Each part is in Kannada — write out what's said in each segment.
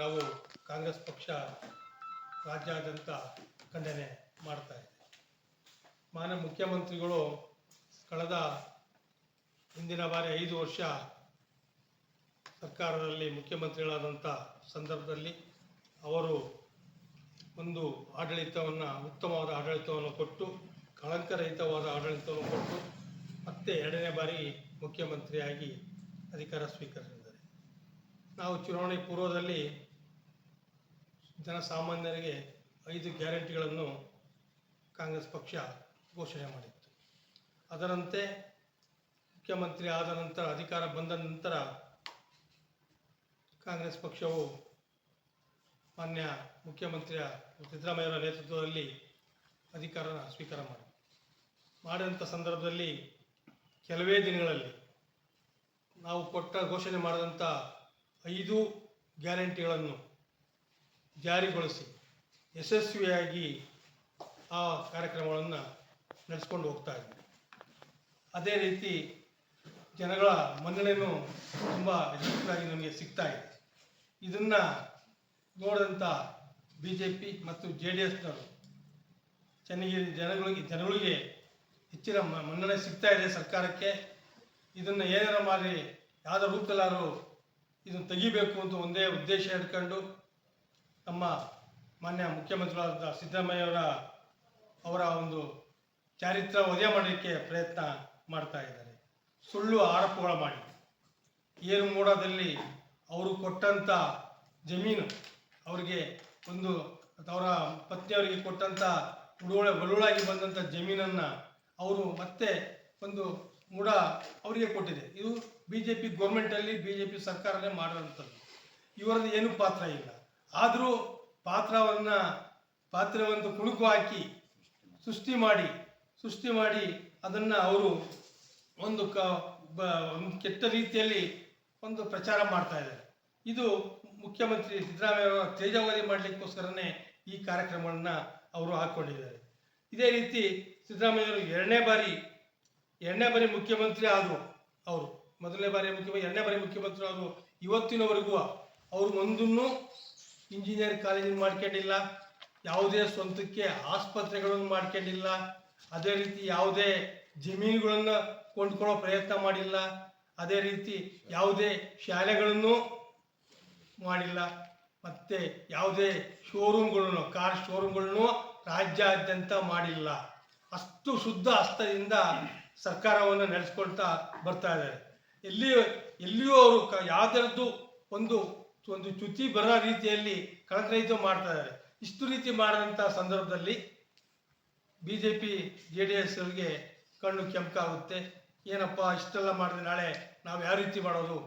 ನಾವು ಕಾಂಗ್ರೆಸ್ ಪಕ್ಷ ರಾಜ್ಯಾದ್ಯಂತ ಖಂಡನೆ ಮಾಡ್ತಾ ಇದೆ. ಮಾನ್ಯ ಮುಖ್ಯಮಂತ್ರಿಗಳು ಕಳೆದ ಹಿಂದಿನ ಬಾರಿ ಐದು ವರ್ಷ ಸರ್ಕಾರದಲ್ಲಿ ಮುಖ್ಯಮಂತ್ರಿಗಳಾದಂಥ ಸಂದರ್ಭದಲ್ಲಿ ಅವರು ಒಂದು ಆಡಳಿತವನ್ನು, ಉತ್ತಮವಾದ ಆಡಳಿತವನ್ನು ಕೊಟ್ಟು, ಕಳಂಕರಹಿತವಾದ ಆಡಳಿತವನ್ನು ಕೊಟ್ಟು, ಮತ್ತೆ ಎರಡನೇ ಬಾರಿ ಮುಖ್ಯಮಂತ್ರಿಯಾಗಿ ಅಧಿಕಾರ ಸ್ವೀಕರಿಸಿದ್ದಾರೆ. ನಾವು ಚುನಾವಣೆ ಪೂರ್ವದಲ್ಲಿ ಜನಸಾಮಾನ್ಯರಿಗೆ ಐದು ಗ್ಯಾರಂಟಿಗಳನ್ನು ಕಾಂಗ್ರೆಸ್ ಪಕ್ಷ ಘೋಷಣೆ ಮಾಡಿತ್ತು. ಅದರಂತೆ ಮುಖ್ಯಮಂತ್ರಿ ಆದ ನಂತರ, ಅಧಿಕಾರ ಬಂದ ನಂತರ ಕಾಂಗ್ರೆಸ್ ಪಕ್ಷವು ಮಾನ್ಯ ಮುಖ್ಯಮಂತ್ರಿಯ ಸಿದ್ದರಾಮಯ್ಯವರ ನೇತೃತ್ವದಲ್ಲಿ ಅಧಿಕಾರ ಸ್ವೀಕಾರ ಮಾಡಿ ಮಾಡಿದಂಥ ಸಂದರ್ಭದಲ್ಲಿ ಕೆಲವೇ ದಿನಗಳಲ್ಲಿ ನಾವು ಕೊಟ್ಟ ಘೋಷಣೆ ಮಾಡಿದಂಥ ಐದು ಗ್ಯಾರಂಟಿಗಳನ್ನು ಜಾರಿಗೊಳಿಸಿ ಯಶಸ್ವಿಯಾಗಿ ಆ ಕಾರ್ಯಕ್ರಮಗಳನ್ನು ನಡೆಸ್ಕೊಂಡು ಹೋಗ್ತಾ ಇದ್ದೀವಿ ಅದೇ ರೀತಿ ಜನಗಳ ಮನ್ನಣೆಯನ್ನು ತುಂಬ ಯಶಸ್ವಿಯಾಗಿ ನಮಗೆ ಸಿಗ್ತಾ ಇದೆ. ಇದನ್ನು ನೋಡಿದಂಥ ಬಿ ಜೆ ಪಿ ಮತ್ತು ಜೆ ಡಿ ಎಸ್ನವರು ಚೆನ್ನಗಿರಿ ಜನಗಳಿಗೆ ಜನಗಳಿಗೆ ಹೆಚ್ಚಿನ ಮನ್ನಣೆ ಸಿಗ್ತಾ ಇದೆ ಸರ್ಕಾರಕ್ಕೆ. ಇದನ್ನು ಏನಾರ ಮಾಡಿ ಯಾವುದೋ ರೂಪದಲ್ಲಾದರೂ ಇದನ್ನು ತೆಗಿಬೇಕು ಅಂತ ಒಂದೇ ಉದ್ದೇಶ ಇಟ್ಕೊಂಡು ನಮ್ಮ ಮಾನ್ಯ ಮುಖ್ಯಮಂತ್ರಿಗಳಾದ ಸಿದ್ದರಾಮಯ್ಯವರ ಅವರ ಒಂದು ಚಾರಿತ್ರ ವಧೆ ಮಾಡಲಿಕ್ಕೆ ಪ್ರಯತ್ನ ಮಾಡ್ತಾ ಇದ್ದಾರೆ. ಸುಳ್ಳು ಆರೋಪಗಳು ಮಾಡಿ. ಏನು ಮೂಡದಲ್ಲಿ ಅವರು ಕೊಟ್ಟಂಥ ಜಮೀನು, ಅವರಿಗೆ ಒಂದು ಅವರ ಪತ್ನಿಯವರಿಗೆ ಕೊಟ್ಟಂಥ ಉಡುಗೊಳ ಬಳುವಳಾಗಿ ಬಂದಂಥ ಜಮೀನನ್ನು ಅವರು ಮತ್ತೆ ಒಂದು ಮೂಡ ಅವರಿಗೆ ಕೊಟ್ಟಿದೆ. ಇದು ಬಿ ಜೆ ಪಿ ಗೌರ್ಮೆಂಟಲ್ಲಿ ಬಿ ಜೆ ಪಿ ಸರ್ಕಾರನೇ ಮಾಡಿರೋಂಥದ್ದು ಇವರದ್ದು ಏನೂ ಪಾತ್ರ ಇಲ್ಲ. ಆದರೂ ಪಾತ್ರವನ್ನು ಪಾತ್ರವನ್ನು ಕುಣುಕು ಹಾಕಿ ಸೃಷ್ಟಿ ಮಾಡಿ ಸೃಷ್ಟಿ ಮಾಡಿ ಅದನ್ನು ಅವರು ಒಂದು ಕ ಕೆಟ್ಟ ರೀತಿಯಲ್ಲಿ ಒಂದು ಪ್ರಚಾರ ಮಾಡ್ತಾ ಇದ್ದಾರೆ. ಇದು ಮುಖ್ಯಮಂತ್ರಿ ಸಿದ್ದರಾಮಯ್ಯ ತೇಜಾವಧಿ ಮಾಡಲಿಕ್ಕೋಸ್ಕರನೇ ಈ ಕಾರ್ಯಕ್ರಮವನ್ನು ಅವರು ಹಾಕ್ಕೊಂಡಿದ್ದಾರೆ ಇದೇ ರೀತಿ ಸಿದ್ದರಾಮಯ್ಯವರು ಎರಡನೇ ಬಾರಿ ಎರಡನೇ ಬಾರಿ ಮುಖ್ಯಮಂತ್ರಿ ಆದರು ಅವರು. ಮೊದಲನೇ ಬಾರಿ ಮುಖ್ಯಮಂತ್ರಿ ಎರಡನೇ ಬಾರಿ ಮುಖ್ಯಮಂತ್ರಿ ಆದರು ಇವತ್ತಿನವರೆಗೂ ಅವರು ಒಂದನ್ನು ಇಂಜಿನಿಯರ್ ಕಾಲೇಜನ್ನು ಮಾಡ್ಕೊಂಡಿಲ್ಲ, ಯಾವುದೇ ಸ್ವಂತಕ್ಕೆ ಆಸ್ಪತ್ರೆಗಳನ್ನು ಮಾಡ್ಕೊಂಡಿಲ್ಲ, ಅದೇ ರೀತಿ ಯಾವುದೇ ಜಮೀನುಗಳನ್ನು ಕೊಂಡ್ಕೊಳ್ಳೋ ಪ್ರಯತ್ನ ಮಾಡಿಲ್ಲ, ಅದೇ ರೀತಿ ಯಾವುದೇ ಶಾಲೆಗಳನ್ನು ಮಾಡಿಲ್ಲ, ಮತ್ತೆ ಯಾವುದೇ ಶೋರೂಮ್ಗಳನ್ನು, ಕಾರ್ ಶೋರೂಮ್ಗಳನ್ನು ರಾಜ್ಯಾದ್ಯಂತ ಮಾಡಿಲ್ಲ. ಅಷ್ಟು ಶುದ್ಧ ಹಸ್ತದಿಂದ ಸರ್ಕಾರವನ್ನು ನಡೆಸ್ಕೊಳ್ತಾ ಬರ್ತಾ ಇದ್ದಾರೆ. ಎಲ್ಲಿಯೂ ಎಲ್ಲಿಯೂ ಅವರು ಯಾವುದರದ್ದು ಒಂದು ಒಂದು ಚ್ಯುತಿ ಬರೋ ರೀತಿಯಲ್ಲಿ ಕಳಕರಹಿತ ಮಾಡ್ತಾ ಇದ್ದಾರೆ. ಇಷ್ಟು ರೀತಿ ಮಾಡಿದಂಥ ಸಂದರ್ಭದಲ್ಲಿ B J P J D S ಅವರಿಗೆ ಕಣ್ಣು ಕೆಂಪಾಗುತ್ತೆ. ಏನಪ್ಪ, ಇಷ್ಟೆಲ್ಲ ಮಾಡಿದ್ರೆ ನಾಳೆ ನಾವು ಯಾವ ರೀತಿ ಮಾಡೋದು?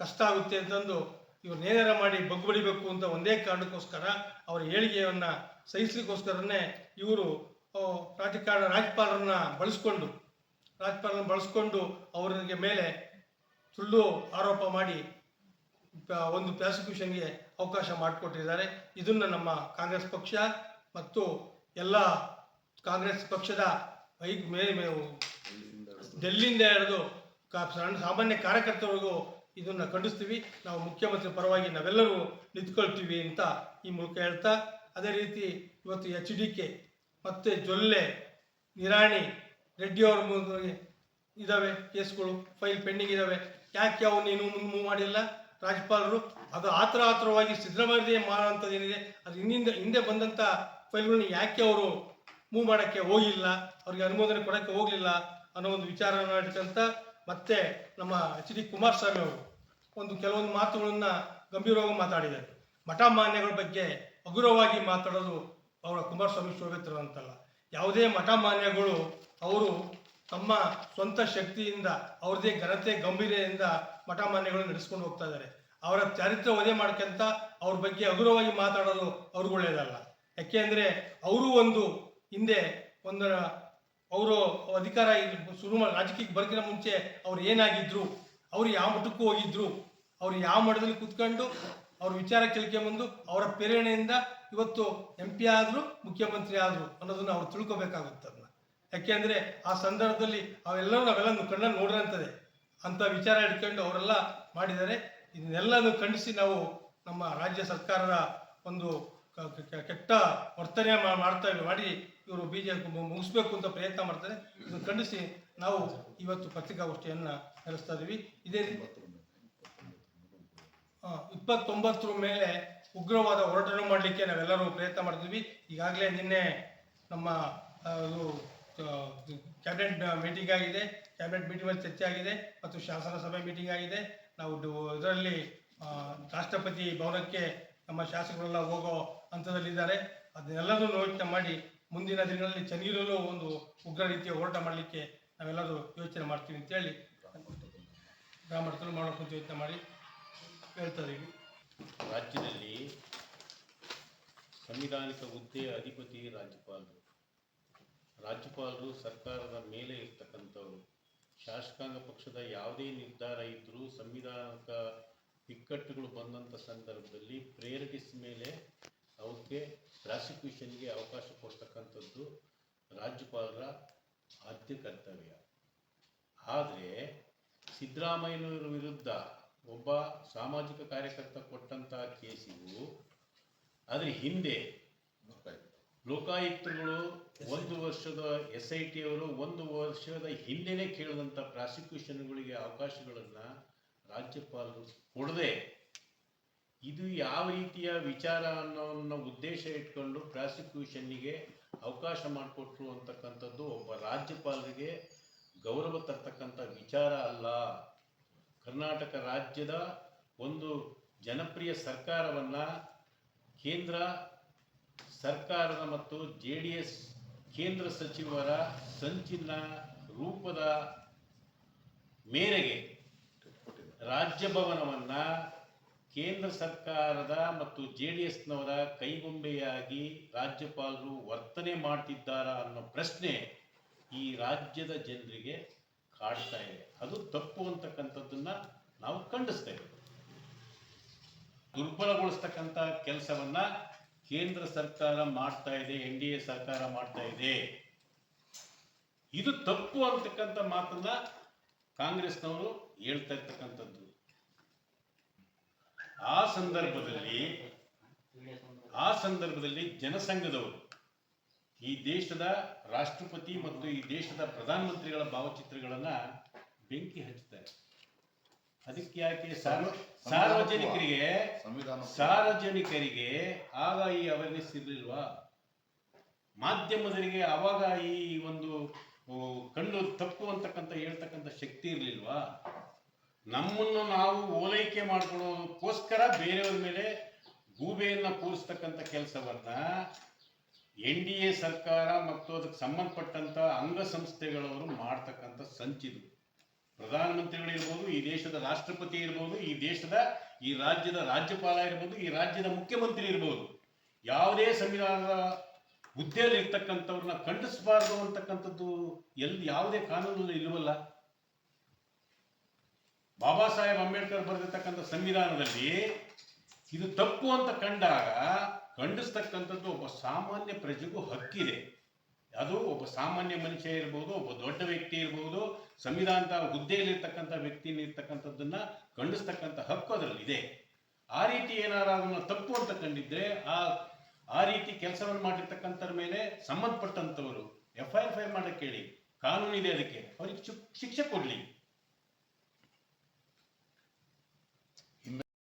ಕಷ್ಟ ಆಗುತ್ತೆ ಅಂತಂದು ಇವ್ರು ನೇರ ಮಾಡಿ ಬಗ್ಬಡಿಬೇಕು ಅಂತ ಒಂದೇ ಕಾರಣಕ್ಕೋಸ್ಕರ ಅವರ ಏಳಿಗೆಯನ್ನು ಸಹಿಸ್ಲಿಕ್ಕೋಸ್ಕರನೇ ಇವರು ರಾಜಕಾರಣ ರಾಜ್ಯಪಾಲರನ್ನ ಬಳಸ್ಕೊಂಡು ರಾಜ್ಯಪಾಲರನ್ನ ಬಳಸ್ಕೊಂಡು ಅವರಿಗೆ ಮೇಲೆ ಸುಳ್ಳು ಆರೋಪ ಮಾಡಿ ಒಂದು ಪ್ರಾಸಿಕ್ಯೂಷನ್ಗೆ ಅವಕಾಶ ಮಾಡಿಕೊಟ್ಟಿದ್ದಾರೆ. ಇದನ್ನು ನಮ್ಮ ಕಾಂಗ್ರೆಸ್ ಪಕ್ಷ ಮತ್ತು ಎಲ್ಲ ಕಾಂಗ್ರೆಸ್ ಪಕ್ಷದ ಐ ಮೇ ಡೆಲ್ಲಿಂದ ಹಿಡಿದು ಸಾಮಾನ್ಯ ಕಾರ್ಯಕರ್ತರಿಗೂ ಇದನ್ನು ಖಂಡಿಸ್ತೀವಿ. ನಾವು ಮುಖ್ಯಮಂತ್ರಿ ಪರವಾಗಿ ನಾವೆಲ್ಲರೂ ನಿಂತ್ಕೊಳ್ತೀವಿ ಅಂತ ಈ ಮೂಲಕ ಹೇಳ್ತಾ, ಅದೇ ರೀತಿ ಇವತ್ತು ಎಚ್ ಡಿ ಕೆ ಮತ್ತು ಜೊಲ್ಲೆ, ನಿರಾಣಿ, ರೆಡ್ಡಿ ಅವ್ರ ಮುಂದೆ ಇದ್ದಾವೆ ಕೇಸ್ಗಳು, ಫೈಲ್ ಪೆಂಡಿಂಗ್ ಇದ್ದಾವೆ. ಯಾಕೆ ಅವು ನೀನು ಮೂವ್ ಮಾಡಿಲ್ಲ? ರಾಜ್ಯಪಾಲರು, ಅದು ಆತರ ಆತರವಾಗಿ ಸಿದ್ದರಾಮಯ್ಯ ಮಾಡೋಂಥದ್ದು ಏನಿದೆ ಅದು ಹಿಂದಿಂದ, ಹಿಂದೆ ಬಂದಂಥ ಫೈಲ್ಗಳನ್ನ ಯಾಕೆ ಅವರು ಮೂವ್ ಮಾಡೋಕ್ಕೆ ಹೋಗಿಲ್ಲ, ಅವ್ರಿಗೆ ಅನುಮೋದನೆ ಕೊಡೋಕ್ಕೆ ಹೋಗಲಿಲ್ಲ ಅನ್ನೋ ಒಂದು ವಿಚಾರವನ್ನು ಇಟ್ಕೊಂತ ಮತ್ತೆ ನಮ್ಮ ಎಚ್ ಡಿ ಕುಮಾರಸ್ವಾಮಿ ಅವರು ಒಂದು ಕೆಲವೊಂದು ಮಾತುಗಳನ್ನು ಗಂಭೀರವಾಗಿ ಮಾತಾಡಿದ್ದಾರೆ. ಮಠ ಮಾನ್ಯಗಳ ಬಗ್ಗೆ ಹಗುರವಾಗಿ ಮಾತಾಡೋದು ಅವರ ಕುಮಾರಸ್ವಾಮಿ ಶೋಭಿತ್ರ ಅಂತಲ್ಲ. ಯಾವುದೇ ಮಠ ಮಾನ್ಯಗಳು ಅವರು ತಮ್ಮ ಸ್ವಂತ ಶಕ್ತಿಯಿಂದ, ಅವ್ರದ್ದೇ ಘನತೆ ಗಂಭೀರದಿಂದ ಮಠ ಮಾನ್ಯಗಳು ನಡೆಸ್ಕೊಂಡು ಹೋಗ್ತಾ ಇದ್ದಾರೆ. ಅವರ ಚಾರಿತ್ರ ವಧೆ ಮಾಡ್ಕೊಂತ ಅವ್ರ ಬಗ್ಗೆ ಹಗುರವಾಗಿ ಮಾತಾಡೋದು ಅವ್ರಿಗೆ ಒಳ್ಳೆಯದಲ್ಲ ಯಾಕೆ ಅಂದರೆ ಅವರು ಒಂದು ಹಿಂದೆ ಒಂದು ಅವರು ಅಧಿಕಾರ ಶುರು ಮಾಡಿ ರಾಜಕೀಯಕ್ಕೆ ಬರ್ಕಿನ ಮುಂಚೆ ಅವ್ರು ಏನಾಗಿದ್ರು, ಅವ್ರು ಯಾವ ಮಠಕ್ಕೂ ಹೋಗಿದ್ರು, ಅವ್ರು ಯಾವ ಮಠದಲ್ಲಿ ಕೂತ್ಕೊಂಡು ಅವ್ರ ವಿಚಾರ ಬಂದು ಅವರ ಪ್ರೇರಣೆಯಿಂದ ಇವತ್ತು ಎಂ ಪಿ ಆದರು, ಮುಖ್ಯಮಂತ್ರಿ ಆದರು ಅನ್ನೋದನ್ನ ಅವ್ರು ತಿಳ್ಕೊಬೇಕಾಗುತ್ತೆ ಅದನ್ನ. ಯಾಕೆಂದರೆ ಆ ಸಂದರ್ಭದಲ್ಲಿ ಅವೆಲ್ಲರೂ ನಾವೆಲ್ಲ ಕಣ್ಣಲ್ಲಿ ನೋಡಿರಂಥದ್ದೇ ಅಂಥ ವಿಚಾರ ಇಟ್ಕೊಂಡು ಅವರೆಲ್ಲ ಮಾಡಿದ್ದಾರೆ ಇದನ್ನೆಲ್ಲನೂ ಖಂಡಿಸಿ ನಾವು ನಮ್ಮ ರಾಜ್ಯ ಸರ್ಕಾರದ ಒಂದು ಕೆಟ್ಟ ವರ್ತನೆ ಮಾಡ್ತಾ ಮಾಡಿ ಇವರು ಬಿ ಜೆ ಮುಗಿಸ್ಬೇಕು ಅಂತ ಪ್ರಯತ್ನ ಮಾಡ್ತಾರೆ. ಇದನ್ನು ಖಂಡಿಸಿ ನಾವು ಇವತ್ತು ಪತ್ರಿಕಾಗೋಷ್ಠಿಯನ್ನು ನಡೆಸ್ತಾ ಇದ್ದೀವಿ. ಇದೇ ರೀತಿ ಇಪ್ಪತ್ತೊಂಬತ್ತರ ಮೇಲೆ ಉಗ್ರವಾದ ಹೋರಾಟವನ್ನು ಮಾಡಲಿಕ್ಕೆ ನಾವೆಲ್ಲರೂ ಪ್ರಯತ್ನ ಮಾಡ್ತೀವಿ ಈಗಾಗಲೇ ನಿನ್ನೆ ನಮ್ಮ ಕ್ಯಾಬಿನೆಟ್ ಮೀಟಿಂಗ್ ಆಗಿದೆ. ಕ್ಯಾಬಿನೆಟ್ ಮೀಟಿಂಗಲ್ಲಿ ಚರ್ಚೆ ಆಗಿದೆ. ಮತ್ತು ಶಾಸನ ಸಭೆ ಮೀಟಿಂಗ್ ಆಗಿದೆ. ನಾವು ಇದರಲ್ಲಿ ರಾಷ್ಟ್ರಪತಿ ಭವನಕ್ಕೆ ನಮ್ಮ ಶಾಸಕರೆಲ್ಲ ಹೋಗೋ ಹಂತದಲ್ಲಿದ್ದಾರೆ. ಅದನ್ನೆಲ್ಲರೂ ಯೋಚನೆ ಮಾಡಿ ಮುಂದಿನ ದಿನಗಳಲ್ಲಿ ಚನ್ನಗಿರಲು ಒಂದು ಉಗ್ರ ರೀತಿಯ ಹೋರಾಟ ಮಾಡಲಿಕ್ಕೆ ನಾವೆಲ್ಲರೂ ಯೋಚನೆ ಮಾಡ್ತೀವಿ ಅಂತೇಳಿ ಗ್ರಾಮಸ್ಥರು ಮಾಡೋಕ್ಕಂತ ಯೋಚನೆ ಮಾಡಿ ಹೇಳ್ತಾ ಇದೀವಿ ರಾಜ್ಯದಲ್ಲಿ ಸಂವಿಧಾನಿಕ ಹುದ್ದೆ ಅಧಿಪತಿ ರಾಜ್ಯಪಾಲರು. ರಾಜ್ಯಪಾಲರು ಸರ್ಕಾರದ ಮೇಲೆ ಇರ್ತಕ್ಕಂಥವರು. ಶಾಸಕಾಂಗ ಪಕ್ಷದ ಯಾವುದೇ ನಿರ್ಧಾರ ಇದ್ದರೂ ಸಂವಿಧಾನದ ಬಿಕ್ಕಟ್ಟುಗಳು ಬಂದಂಥ ಸಂದರ್ಭದಲ್ಲಿ ಪ್ರೇರಿಟಿಸ್ ಮೇಲೆ ಅವಕ್ಕೆ ಪ್ರಾಸಿಕ್ಯೂಷನ್ಗೆ ಅವಕಾಶ ಕೊಡ್ತಕ್ಕಂಥದ್ದು ರಾಜ್ಯಪಾಲರ ಆದ್ಯ ಕರ್ತವ್ಯ. ಆದರೆ ಸಿದ್ದರಾಮಯ್ಯನವರ ವಿರುದ್ಧ ಒಬ್ಬ ಸಾಮಾಜಿಕ ಕಾರ್ಯಕರ್ತ ಕೊಟ್ಟಂತಹ ಕೇಸಿಗೂ ಅದರ ಹಿಂದೆ ಲೋಕಾಯುಕ್ತಗಳು ಒಂದು ವರ್ಷದ ಎಸ್ ಐ ಟಿ ಅವರು ಒಂದು ವರ್ಷದ ಹಿಂದೆನೇ ಕೇಳಿದಂಥ ಪ್ರಾಸಿಕ್ಯೂಷನ್ಗಳಿಗೆ ಅವಕಾಶಗಳನ್ನು ರಾಜ್ಯಪಾಲರು ಕೊಡದೆ ಇದು ಯಾವ ರೀತಿಯ ವಿಚಾರ ಅನ್ನೋ ಉದ್ದೇಶ ಇಟ್ಕೊಂಡು ಪ್ರಾಸಿಕ್ಯೂಷನ್ನಿಗೆ ಅವಕಾಶ ಮಾಡಿಕೊಟ್ರು ಅಂತಕ್ಕಂಥದ್ದು ಒಬ್ಬ ರಾಜ್ಯಪಾಲರಿಗೆ ಗೌರವ ತರ್ತಕ್ಕಂಥ ವಿಚಾರ ಅಲ್ಲ. ಕರ್ನಾಟಕ ರಾಜ್ಯದ ಒಂದು ಜನಪ್ರಿಯ ಸರ್ಕಾರವನ್ನು ಕೇಂದ್ರ ಸರ್ಕಾರದ ಮತ್ತು ಜೆ ಡಿ ಎಸ್ ಕೇಂದ್ರ ಸಚಿವರ ಸಂಚಿನ ರೂಪದ ಮೇರೆಗೆ ರಾಜ್ಯಭವನವನ್ನ ಕೇಂದ್ರ ಸರ್ಕಾರದ ಮತ್ತು ಜೆ ಡಿ ಎಸ್ನವರ ಕೈಗೊಂಬೆಯಾಗಿ ರಾಜ್ಯಪಾಲರು ವರ್ತನೆ ಮಾಡ್ತಿದ್ದಾರಾ ಅನ್ನೋ ಪ್ರಶ್ನೆ ಈ ರಾಜ್ಯದ ಜನರಿಗೆ ಕಾಡ್ತಾ ಇದೆ. ಅದು ತಪ್ಪು ಅಂತಕ್ಕಂಥದ್ದನ್ನ ನಾವು ಖಂಡಿಸ್ತೇವೆ. ದುರ್ಬಲಗೊಳಿಸ್ತಕ್ಕಂಥ ಕೆಲಸವನ್ನ ಕೇಂದ್ರ ಸರ್ಕಾರ ಮಾಡ್ತಾ ಇದೆ, ಎನ್ ಡಿ ಎ ಸರ್ಕಾರ ಮಾಡ್ತಾ ಇದೆ. ಇದು ತಪ್ಪು ಅಂತಕ್ಕಂಥ ಮಾತನ್ನ ಕಾಂಗ್ರೆಸ್ನವರು ಹೇಳ್ತಾ ಇರ್ತಕ್ಕಂಥದ್ದು. ಆ ಸಂದರ್ಭದಲ್ಲಿ ಆ ಸಂದರ್ಭದಲ್ಲಿ ಜನಸಂಘದವರು, ಈ ದೇಶದ ರಾಷ್ಟ್ರಪತಿ ಮತ್ತು ಈ ದೇಶದ ಪ್ರಧಾನಮಂತ್ರಿಗಳ ಭಾವಚಿತ್ರಗಳನ್ನ ಬೆಂಕಿ ಹಚ್ತಾರೆ ಅದಕ್ಕೆ ಯಾಕೆ ಸಾರ್ವ- ಸಾರ್ವಜನಿಕರಿಗೆ ಸಂವಿಧಾನ ಸಾರ್ವಜನಿಕರಿಗೆ ಆಗ ಈ ಅವೇರ್ನೆಸ್ ಇರಲಿಲ್ವಾ ಮಾಧ್ಯಮದರಿಗೆ ಅವಾಗ ಈ ಒಂದು ಕಣ್ಣು ತಪ್ಪು ಅಂತಕ್ಕಂಥ ಹೇಳ್ತಕ್ಕಂಥ ಶಕ್ತಿ ಇರಲಿಲ್ವಾ? ನಮ್ಮನ್ನು ನಾವು ಓಲೈಕೆ ಮಾಡ್ಕೊಳ್ಳೋದಕ್ಕೋಸ್ಕರ ಬೇರೆಯವ್ರ ಮೇಲೆ ಗೂಬೆಯನ್ನ ಕೂರಿಸ್ತಕ್ಕಂಥ ಕೆಲಸವನ್ನ ಎನ್ ಡಿ ಎ ಸರ್ಕಾರ ಮತ್ತು ಅದಕ್ಕೆ ಸಂಬಂಧಪಟ್ಟಂತ ಅಂಗಸಂಸ್ಥೆಗಳವರು ಮಾಡ್ತಕ್ಕಂಥ ಸಂಚಿದು. ಪ್ರಧಾನಮಂತ್ರಿಗಳು ಇರ್ಬೋದು, ಈ ದೇಶದ ರಾಷ್ಟ್ರಪತಿ ಇರ್ಬೋದು, ಈ ದೇಶದ, ಈ ರಾಜ್ಯದ ರಾಜ್ಯಪಾಲ ಇರ್ಬೋದು, ಈ ರಾಜ್ಯದ ಮುಖ್ಯಮಂತ್ರಿ ಇರ್ಬೋದು. ಯಾವುದೇ ಸಂವಿಧಾನದ ಹುದ್ದೆಯಲ್ಲಿ ಇರ್ತಕ್ಕಂಥವ್ರನ್ನ ಖಂಡಿಸಬಾರ್ದು ಅಂತಕ್ಕಂಥದ್ದು ಎಲ್ಲಿ ಯಾವುದೇ ಕಾನೂನಲ್ಲಿ ಇಲ್ಲವಲ್ಲ ಬಾಬಾ ಸಾಹೇಬ್ ಅಂಬೇಡ್ಕರ್ ಬರೆದಿರ್ತಕ್ಕಂಥ ಸಂವಿಧಾನದಲ್ಲಿ ಇದು ತಪ್ಪು ಅಂತ ಕಂಡಾಗ ಖಂಡಿಸ್ತಕ್ಕಂಥದ್ದು ಒಬ್ಬ ಸಾಮಾನ್ಯ ಪ್ರಜೆಗೂ ಹಕ್ಕಿದೆ. ಅದು ಒಬ್ಬ ಸಾಮಾನ್ಯ ಮನುಷ್ಯ ಇರ್ಬೋದು, ಒಬ್ಬ ದೊಡ್ಡ ವ್ಯಕ್ತಿ ಇರ್ಬೋದು, ಸಂವಿಧಾನದ ಹುದ್ದೆಯಲ್ಲಿರ್ತಕ್ಕಂಥ ವ್ಯಕ್ತಿಯಲ್ಲಿರ್ತಕ್ಕಂಥದ್ದನ್ನು ಖಂಡಿಸ್ತಕ್ಕಂಥ ಹಕ್ಕು ಅದರಲ್ಲಿದೆ. ಆ ರೀತಿ ಏನಾರ ತಪ್ಪು ಅಂತ ಕಂಡಿದ್ರೆ ಆ ಆ ರೀತಿ ಕೆಲಸವನ್ನು ಮಾಡಿರ್ತಕ್ಕಂಥವ್ರ ಮೇಲೆ ಸಂಬಂಧಪಟ್ಟಂಥವರು ಎಫ್ ಐ ಆರ್ ಫೈಲ್ ಮಾಡಕ್ಕೆ ಹೇಳಿ ಕಾನೂನು ಇದೆ ಅದಕ್ಕೆ, ಅವ್ರಿಗೆ ಶಿಕ್ಷೆ ಕೊಡ್ಲಿ.